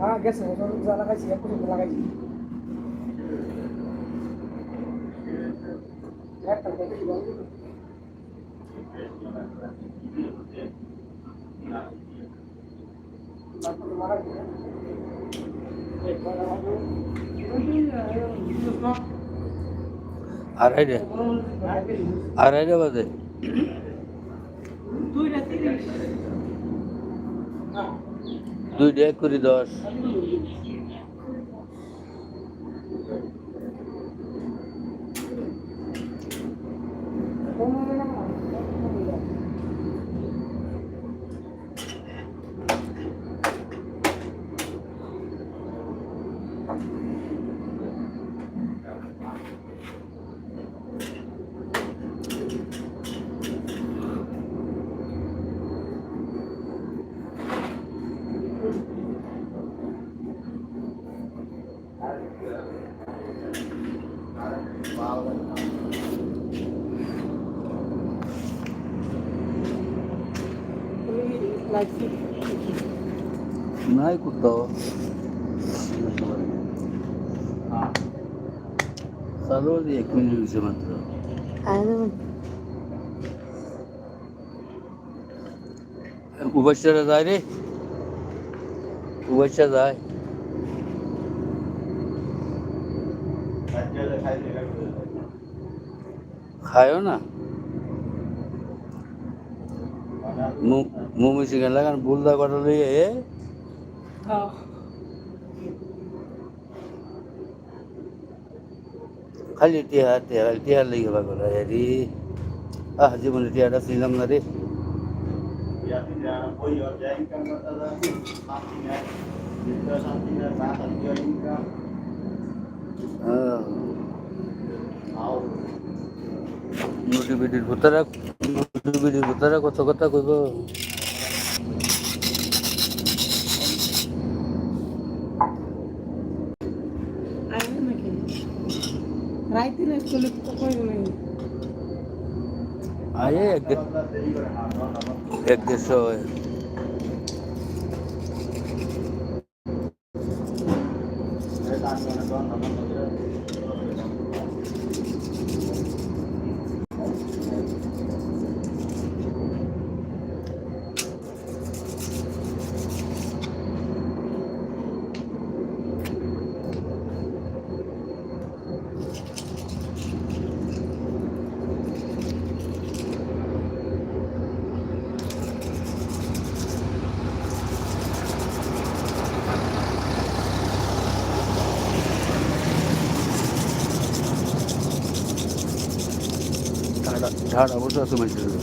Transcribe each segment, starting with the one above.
হ্যাঁ গেছে ওজন যা লাগাইছি এক পর্যন্ত লাগাইছি একটা দেখি বলব তো। তারপরে মারা গেছে। আড়াইটে আড়াইটে বাজে দুইটা তিরিশ ডে কুড়ি দশ। নাই কোথাও চালু আছে এক মিনিট হয়েছে মাত্র উবাসটা যায় রে উবাসটা যায় খায়ও না মুমি চিকেন লাগান, বুলদা কটা লইয়ে খালি টিহা টিহা খালি টিহার লেগে বা করে হেরি। আহ, জীবনে টিহাটা ছিলাম না রে। নোটিভিটির ভূতারা নোটিভিটির ভূতারা কত কথা কইব দে- এক দেড়শো হয় ঠাডা বসে আছে মাইসের হয়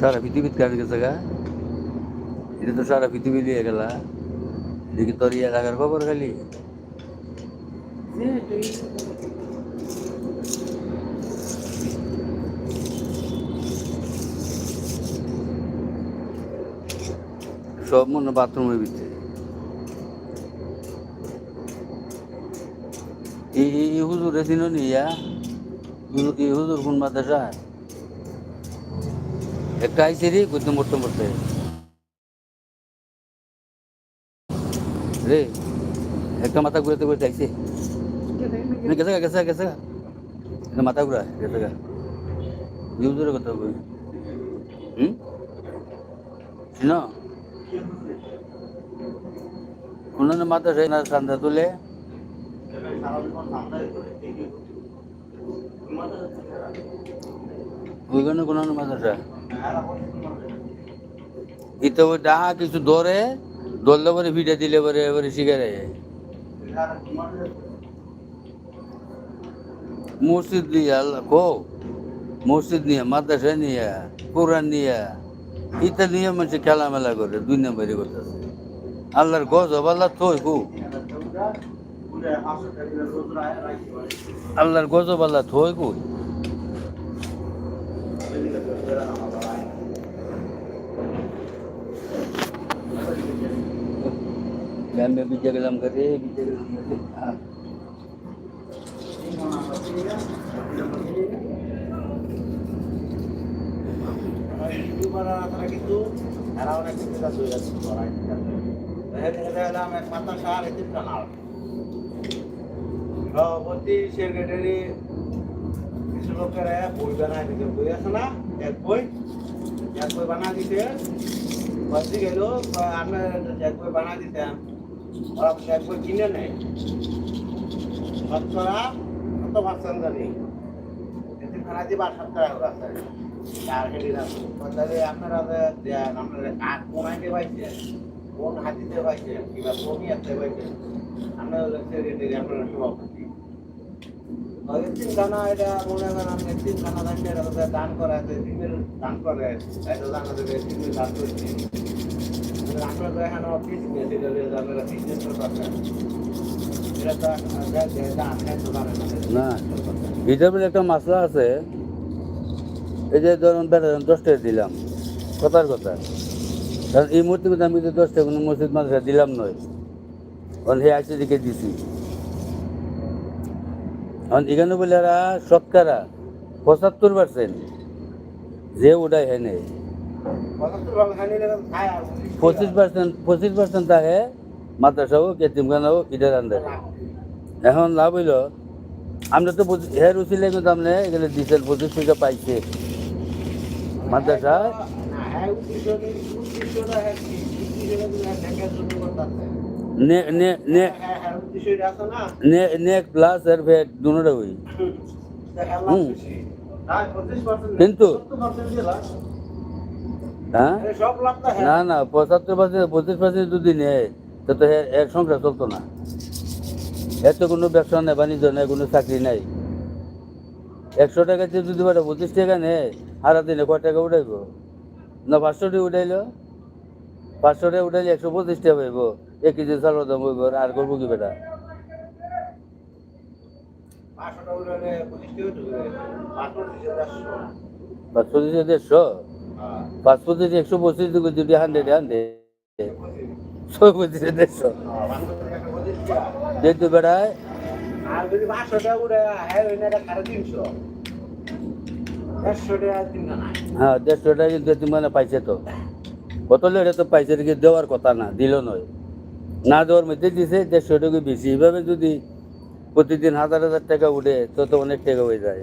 সারা পৃথিবীতে কাজ গেছে গা এটা তো সারা পৃথিবী লিয়ে গেলা। দেখি তোর ইয়ে লাগার খবর খালি। সব মনে বাথরুমের ভিতরে এই এই- এই হুজুর এসিন নি ইয়া হুজুর- এই হুজুর কোন মাদ্রাসা? একটা আইসে রে করতে মরতে মরতে। রে একটা মাথা ঘুরাতে ঘুরতে আইসে গেছে গা, গেছে গেছে গা। মাথা ঘুরা গেছে গা। ইউজুরের কথা কই? হুম? শুনো। অন্যান্য মাদ্রাসায় না চান্দা তুলে? ওইখানে কোনো মাদ্রাসা ইতো ডাহা কিছু ধরে, ধরলে পরে ভিড়ে দিলে পরে এবারে শিকারে মসজিদ নিয়ে আল্লাহ কো, মসজিদ নিয়ে, মাদ্রাসা নিয়ে, কোরআন নিয়ে ইটা নিয়ে মানুষ খেলা মেলা করে, দুই নম্বরই করতেছে। আল্লাহর গজব, আল্লাহ থই কু আল্লাহর গজব আল্লাহ থই কু मैं मैं बीजे गलम करे बीजे गलम करे हाँ কিন্তু এরা অনেক কিছু কাজ হয়ে যাচ্ছে এটা হলাম এক মাথা সার এটি কানাল প্রতি সেক্রেটারি কিছু লোকের বই বানায় দিতে বই আছে না? এক বই? এক বই বানা দিতে বলতে গেল আপনার এক বই বানা দিতেন ওরা এক বই কিনে নেয় শতকরা কত পার্সেন্ট জানি? এতে খানা দিবা শতকরা ওরা আছে। আর না তাহলে আপনারা আইতে পাইছেন কোন হাতিতে পাইছেন কিংবা কোন ইয়াতে পাইছেন আপনারা সেক্রেটারি আপনারা সভাপতি এটা মনে করেন এটা দান করা আছে তিনের দান করে এটা দান করে তিনের দান তো এখানে বিজনেস এটা হলে আপনারা বিজনেস করতেন এটা তো দান তো জানেন না। এটার বলে একটা মশলা আছে। এই যে ধরুন বেড়া দশ দিলাম। কথার কথা। কারণ এই মুহূর্তে কিন্তু আমি দশ টাকা কোনো মসজিদ মাদ্রাসা দিলাম নয়। কারণ হে আসে দিকে দিছি। কারণ এখানে বলে শতকরা পঁচাত্তর পার্সেন্ট যে খায় আর পঁচিশ পার্সেন্ট পঁচিশ পার্সেন্ট থাকে মাদ্রাসা হোক, এতিমখানা হোক ইটার আন্দার এখন লাভ হইল, আমরা তো হের উচিলে কিন্তু আপনি এখানে দিচ্ছেন পঁচিশ টাকা পাইছে। মাদ্রাসা হ্যাঁ? নে নে, পঁচাত্তর পার্সেন্ট পঁচিশ পার্সেন্ট যদি নেয় তো তো এর সংসার চলতো না। এর তো কোনো ব্যবসা নেই, বাণিজ্য নেই, কোনো চাকরি নাই। একশো টাকাতে যদি পঁচিশ টাকা নেয় হারা দিনে কয় টাকা উঠাইব? না পাঁচশো টাকা উঠাইলো। পাঁচশো উঠাইলে একশো পঁচিশ টাকা পাইব এক কেজি চালের দাম হইব আর করব কি বেটা? পাঁচশোটা পাঁচ পঁচিশ দেড়শো। হ্যাঁ। পাঁচ পঁচিশ একশো পঁচিশ দিকে হান্ড্রেড হান্ড্রেড। ছয় পঁচিশে দেড়শো। যেহেতু বেড়ায় আর হ্যাঁ দেড়শো টাকা কিন্তু মানে পাইছে তো। কত এটা তো পাইছে কি দেওয়ার কথা না, দিল নয়। না দেওয়ার মধ্যে দিছে দেড়শো টাকা বেশি। এইভাবে যদি প্রতিদিন হাজার হাজার টাকা উঠে, তো তো অনেক টাকা হয়ে যায়।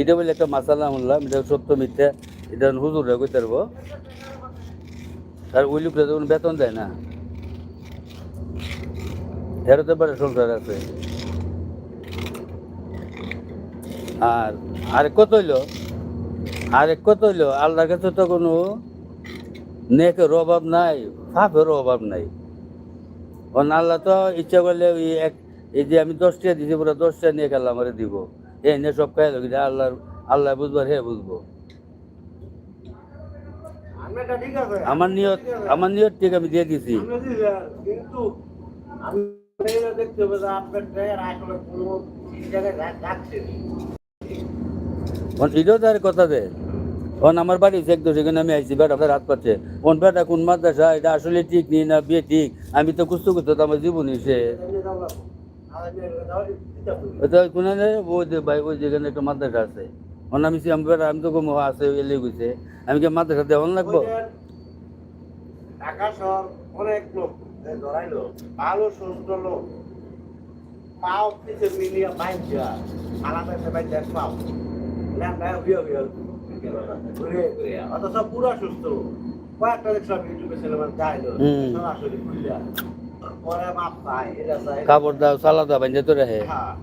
এটা বলে একটা মাসালা শুনলাম এটা সত্য মিথ্যা। এটা হুজুরে কইতে পারব। আর ওই লোকটা তো বেতন দেয় না এরা তো বড় সংসার আছে। আর আরেক কত হইল? আরেক কত হইল আল্লাহর কাছে তো কোনো নেকের অভাব নাই পাপের অভাব নাই। কারণ আল্লাহ তো ইচ্ছা করলে ওই এক এই যে আমি দশটা দিছি পুরো দশটা নিয়ে গেলাম আমারে দিব। এই নিয়ে সব খাই লোক আল্লাহ আল্লাহ বুঝবার হে বুঝব। আমার নিয়ত আমার নিয়ত ঠিক আমি দিয়ে দিছি। কিন্তু দেখতে হবে আপনার কথা দে। ওন আমার বাড়ি চেক তো সেখানে আমি আইছি, বেটা হাত পাচ্ছে। ওন বেটা, কোন মাদ্রাসা? এটা আসলে ঠিক নেই না বিয়ে ঠিক? আমি তো কুস্ত করতে তো আমার জীবনই সে কোনে ওই ভাই, ওই যেখানে একটা মাদ্রাসা আছে। ওন আমি আমি বেটা, আমি তো কম আছে এলে গেছে আমি কি মাদ্রাসা দেওয়ান লাগবো? ঢাকা শহর অনেক লোক ধরাইলো, ভালো, সুস্থ লোক। পাও পিছে মিলিয়ে আলাদা বাইঞ্চা পাও অথচ পুরো সুস্থ কয়েকটা দেখছিলাম ইউটিউবে ছেলেমান যাইলো সরাসরি খুললা। পরে মাপ পায় এটা চায় কাপড় দাও সালা দাও বাঞ্জা তো রাহে হ্যাঁ।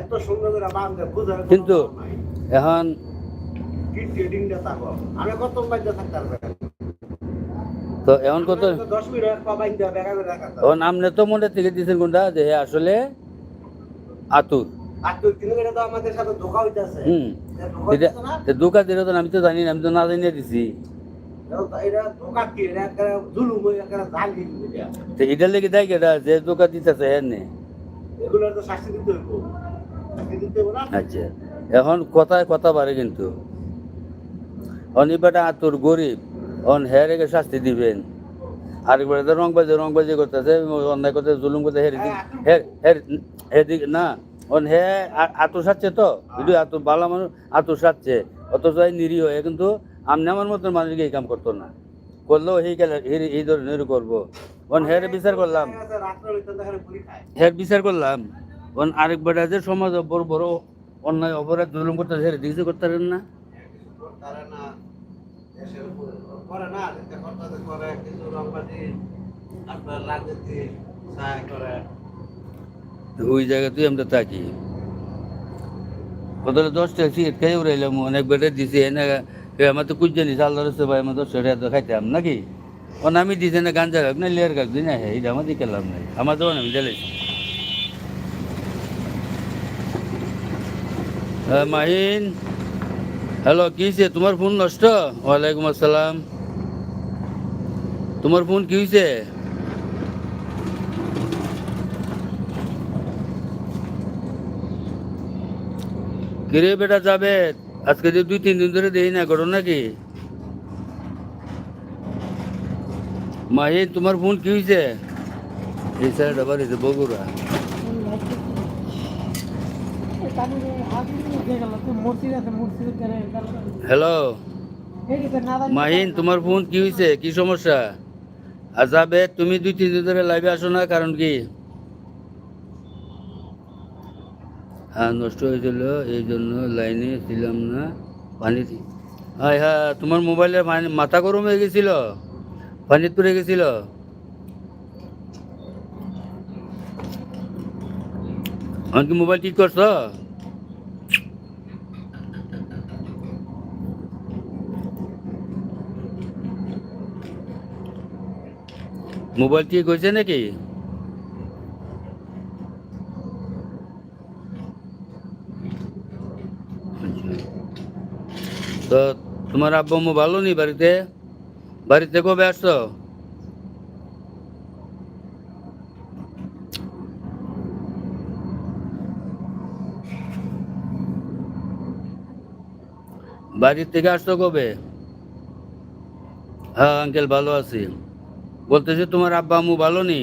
এত সুন্দর করে বান্ধে বুঝার কিন্তু এখন কি ট্রেডিংটা থাকো আমি কত বাইন্দা থাকতে পারবে তো এখন কত? এখন আমনে তো মনে থেকে দিয়েছেন কোনটা যে আসলে আতুর। দিলে তো আমি তো জানি না আমি তো না জানিয়ে দিছি। এটা হয়ে লেগে দেয় কেটা যে দোকান দিতেছে হ্যাঁ আচ্ছা। এখন কথায় কথা বাড়ে কিন্তু। অনিবাটা আতুর গরিব অন হেয়ারে শাস্তি দিবেন। আরেকবার রং বাজে রং বাজে করতেছে অন্যায় করতে জুলুম করতে হের হের হের হেদিক না। অন হে তো? যদি আতুর বালা মানুষ আতুর সাচ্ছে অথচ নিরীহ কিন্তু আমনে আমার মতন মানুষকে এই কাম করতো না। করলেও এই এই ধরনের করব। অন হের বিচার করলাম। হের বিচার করলাম। অন আরেক বেটা যে সমাজ বড় বড় অন্যায় অপরাধ জুলুম করতেছে হের কিছু করতে পারেন না। করে না ওই জায়গাতেই আমরা থাকি। প্রথমে দশটা সিগারেট খাই উড়াইলাম অনেক বেটে দিছে। এনে আমার তো কুজ জানি চাল ধরেছে ভাই আমার দশটা টাকা তো খাইতাম নাকি? ও আমি দিছে না, গাঞ্জা খাক না, লেয়ার খাক না হ্যাঁ এটা আমার দিকে লাভ নাই আমার তো আমি জ্বালাইছি মাহিন, হ্যালো, কি হয়েছে তোমার ফোন নষ্ট? ওয়ালাইকুম আসসালাম। তোমার ফোন কি হয়েছে কিরে বেটা যাবে। আজকে যে দুই, তিন দিন ধরে দেই না, ঘটনা কি মাহিন, তোমার ফোন কি হয়েছে এই সাইড আবার যে বগুড়া। হ্যালো, মাহিন, তোমার ফোন কি হয়েছে কি সমস্যা? আর যাবে, তুমি দুই, তিন দিন ধরে লাইভে আসো না, কারণ কি হ্যাঁ নষ্ট হয়েছিল, এই জন্য লাইনে ছিলাম না পানি হ্যাঁ হ্যাঁ তোমার মোবাইলের মাথা গরম হয়ে গেছিল পানি পড়ে গেছিল। আমার কি মোবাইল ঠিক করছ? মোবাইল ঠিক হয়েছে নাকি? তো তোমার আব্বু আম্মু ভালো নি বাড়িতে? বাড়িতে কবে আসছো? বাড়ির থেকে আসছো কবে? হ্যাঁ আঙ্কেল ভালো আছি। বলতেছি তোমার আব্বা আম্মু ভালো নি?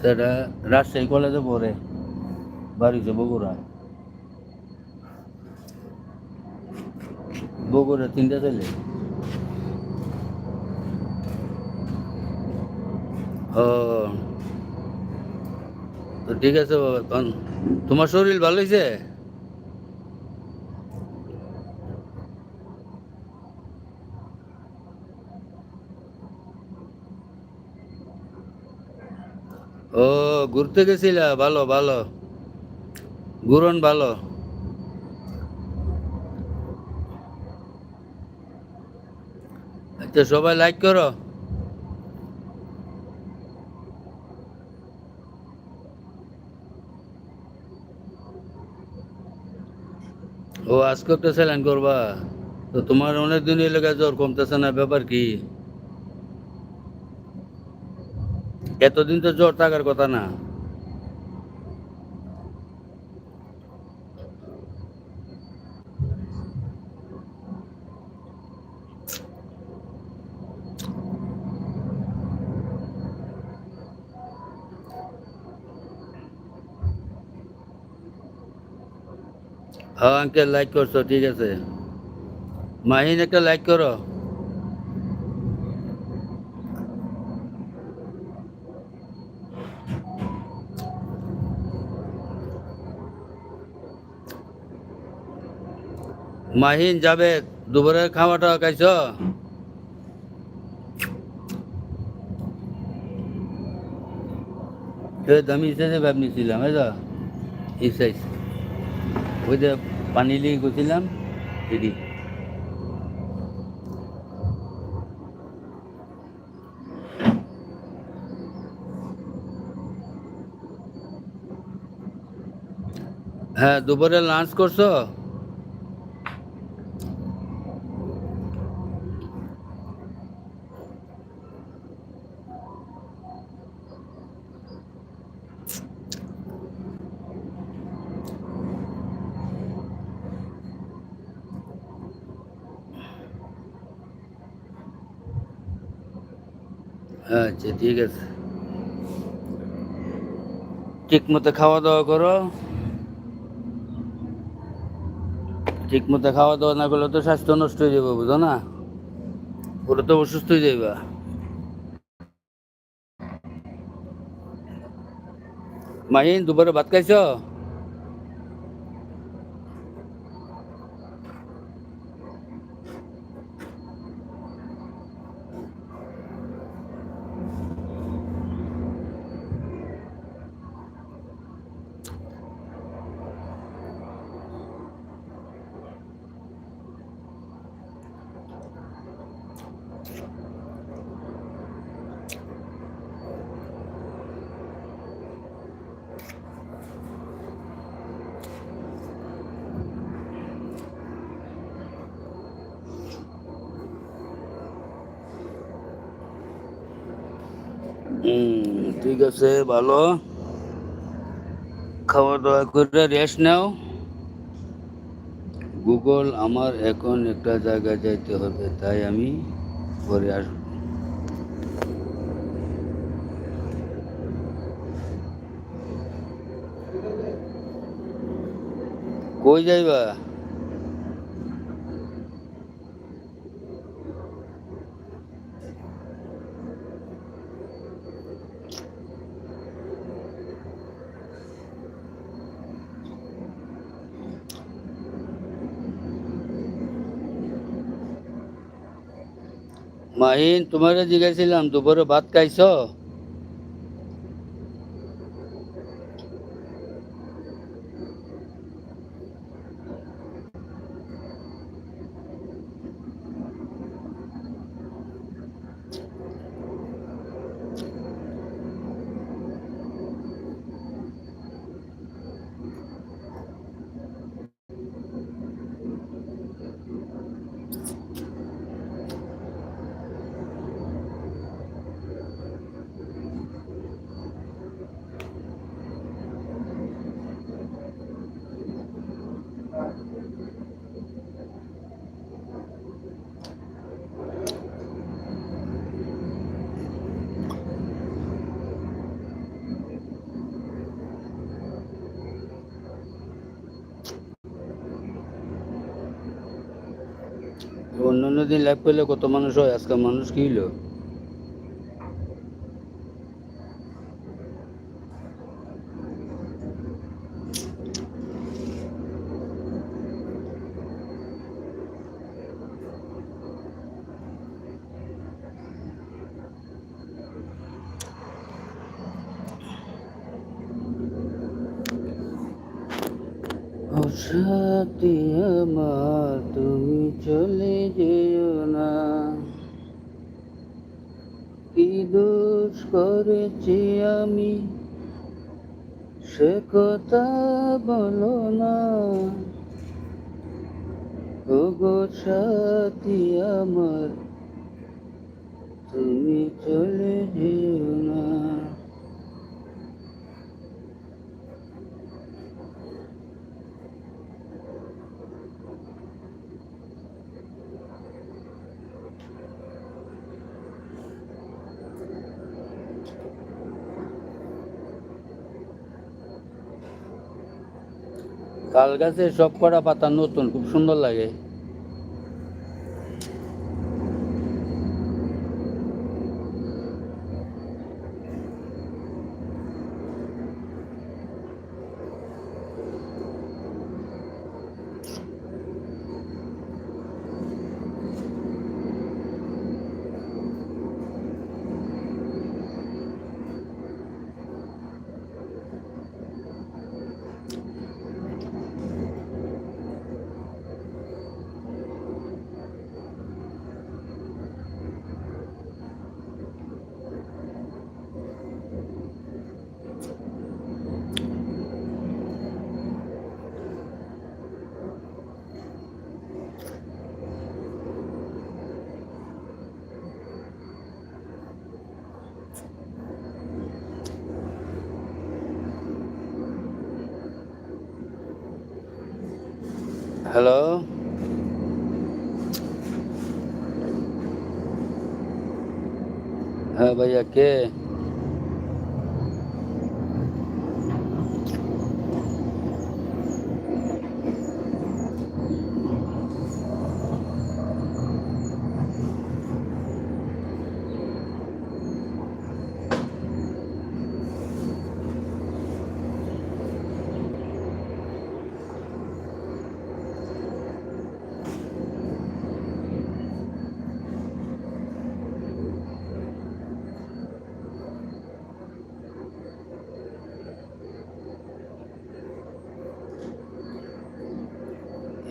সেটা রাজশাহী কলেজে পড়ে। বাড়িতে বগুড়া বগুড়া তিনটা ছেলে ও। তো ঠিক আছে বাবা তোমার শরীর ভালো হয়েছে ও, ঘুরতে গেছিলা? ভালো ভালো। ঘুরন ভালো। আচ্ছা সবাই লাইক করো। ও আজকে একটা স্যালাইন করবা। তো তোমার অনেক দিন এলাকায় জ্বর কমতেছে না, ব্যাপার কি? এতদিন তো জ্বর থাকার কথা না। আঙ্কেল লাইক করছ, ঠিক আছে। মাহিন, একটা লাইক করো। মাহিন, যাবে। দুপুরের খাওয়াটা খাইছ? দামি হিসেবে ভাব নিছিলাম, এই তো এই সাইজ ওই যে পানি নিয়ে গেছিলাম দিদি হ্যাঁ দুপুরে লাঞ্চ করছ? ঠিক মতো খাওয়া দাওয়া করো। ঠিক মতো খাওয়া দাওয়া না করলে তো স্বাস্থ্য নষ্ট হয়ে যাবে, বুঝো না? ওরা তো অসুস্থ হয়ে যাবে মাহিন, দুপুরে ভাত খাইছ হুম ঠিক আছে, ভালো। খাওয়া দাওয়া করে রেস্ট নাও। গুগল আমার এখন একটা জায়গায় যাইতে হবে, তাই আমি পরে আসব কই যাইবা? মাহিন তোমারে জিজ্ঞাসিলাম দুপুরে ভাত খাইছ? অন্যান্য দিন লাইভ পেলে কত মানুষ হয়? আজকে মানুষ কি হইল? ও সাথী আমার, তুমি চলে যেও না কি দোষ করেছি আমি। সে কথা বলো না। ও গো সাথী আমার তুমি চলে যেও না তাল গাছের সব কটা পাতা নতুন খুব সুন্দর লাগে হ্যালো হ্যাঁ হ্যাঁ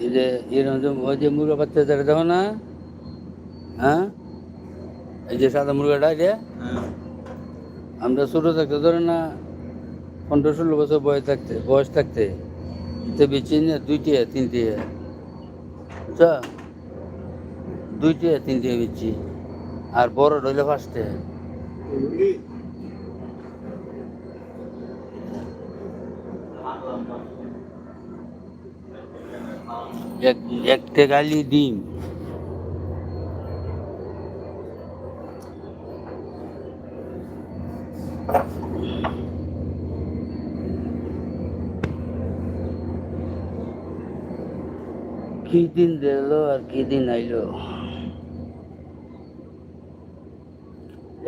যে এরকম ওই যে মুরগা বাচ্চা যারা দেখো না? হ্যাঁ? এই যে সাদা মুরগাটা যে? আমরা ছোটো থাকতে ধরে না পনেরো ষোলো বছর বয়স থাকতে বয়স থাকতে এতে বেশি না দুইটি তিনটি বুঝছ? দুইটি তিনটি বেচি আর বড় হইলে ফার্স্টে এক একটা গালি ডিম কি দিন দিল আর কি দিন আইলো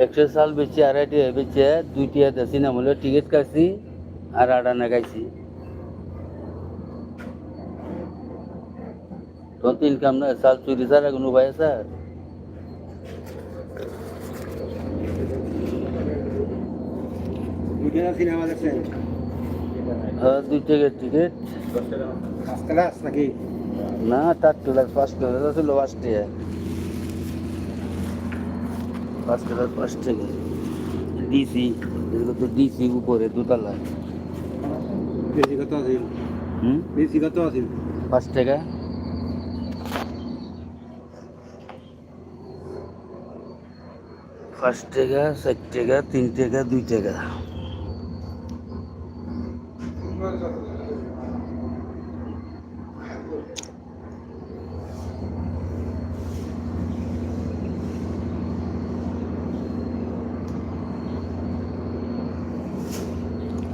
একশো সাল বেচি আড়াইটি বেচে দুইটি দেশি নাম হলো টিকিট কাটছি আর আড়ানা গাইছি তখন তো ইনকাম না সাল চুরি ছাড়া কোনো উপায় আছে? দুই টিকিট টিকিট নাকি? না চার ক্লাস ক্লাস ছিল ফার্স্টে পাঁচ ক্লাস ফার্স্ট থেকে ডিসি তো ডিসি উপরে দুতলা বেশি কত আছে হুম? বেশি কত আছে পাঁচ টাকা। পাঁচ টাকা, চার টাকা, তিন টাকা, দুই টাকা।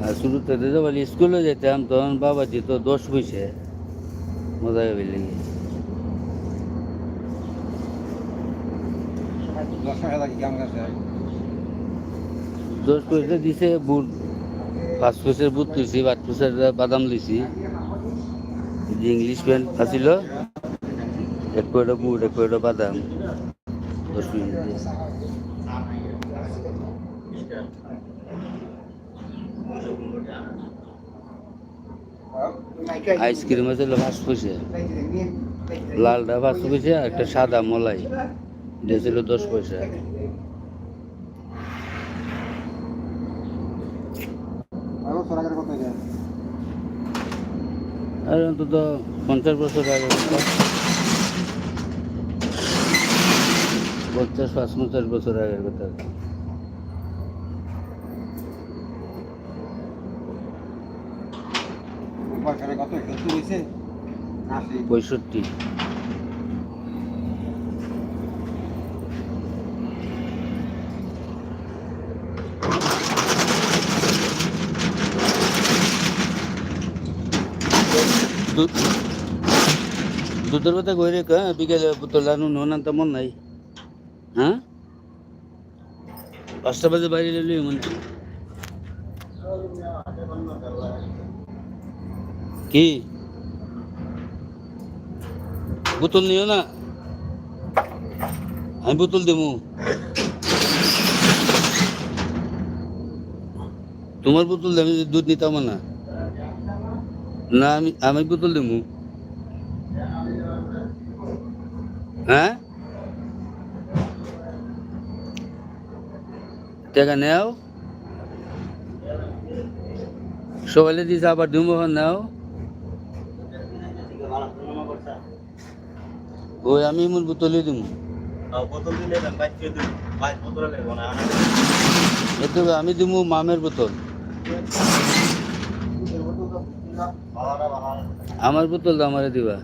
আর শুরুতে যখন স্কুলে যেতাম তখন বাবা দিত দশ পয়সা, মজা হবে লেগে দশ পয়সা দিছে বুট, পাঁচ পয়সার বুট লইছি পাঁচ পয়সার বাদাম লইছি যে ইংলিশ প্যান্ট আছিল, এক কয়টা বুট, এক কয়টা বাদাম, দশ পয়সা আইসক্রিম আছে পাঁচ পয়সা। লালটা পাঁচ পয়সা, একটা সাদা মলাই। দিয়েছিল দশ পয়সা। আরও অন্তত পঞ্চাশ বছর আগে। পঞ্চাশ পঞ্চাশ বছর আগের কথা। পঁয়ষট্টি। দুধের কথা কই রে কা? বিকেলে আনু নন তেমন নাই। হ্যাঁ? পাঁচটা বাজে বাইরে এলি মনে কি? বোতল নিও না। আমি বোতল দেবো। তোমার বোতল আমি দুধ নিতাম না। না আমি আমি বোতল দেবো। হ্যাঁ? টাকা নেও। সবাই দিয়েছে আবার তুমি নাও। ওই আমি মোর বোতলে দিব। আমি দিব মামের বোতল। আমার বোতল তো আমারে দিবা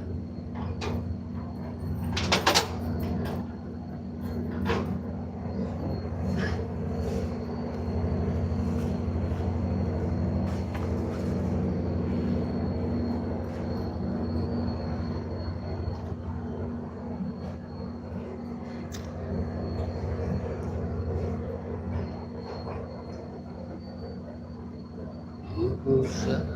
Who's that?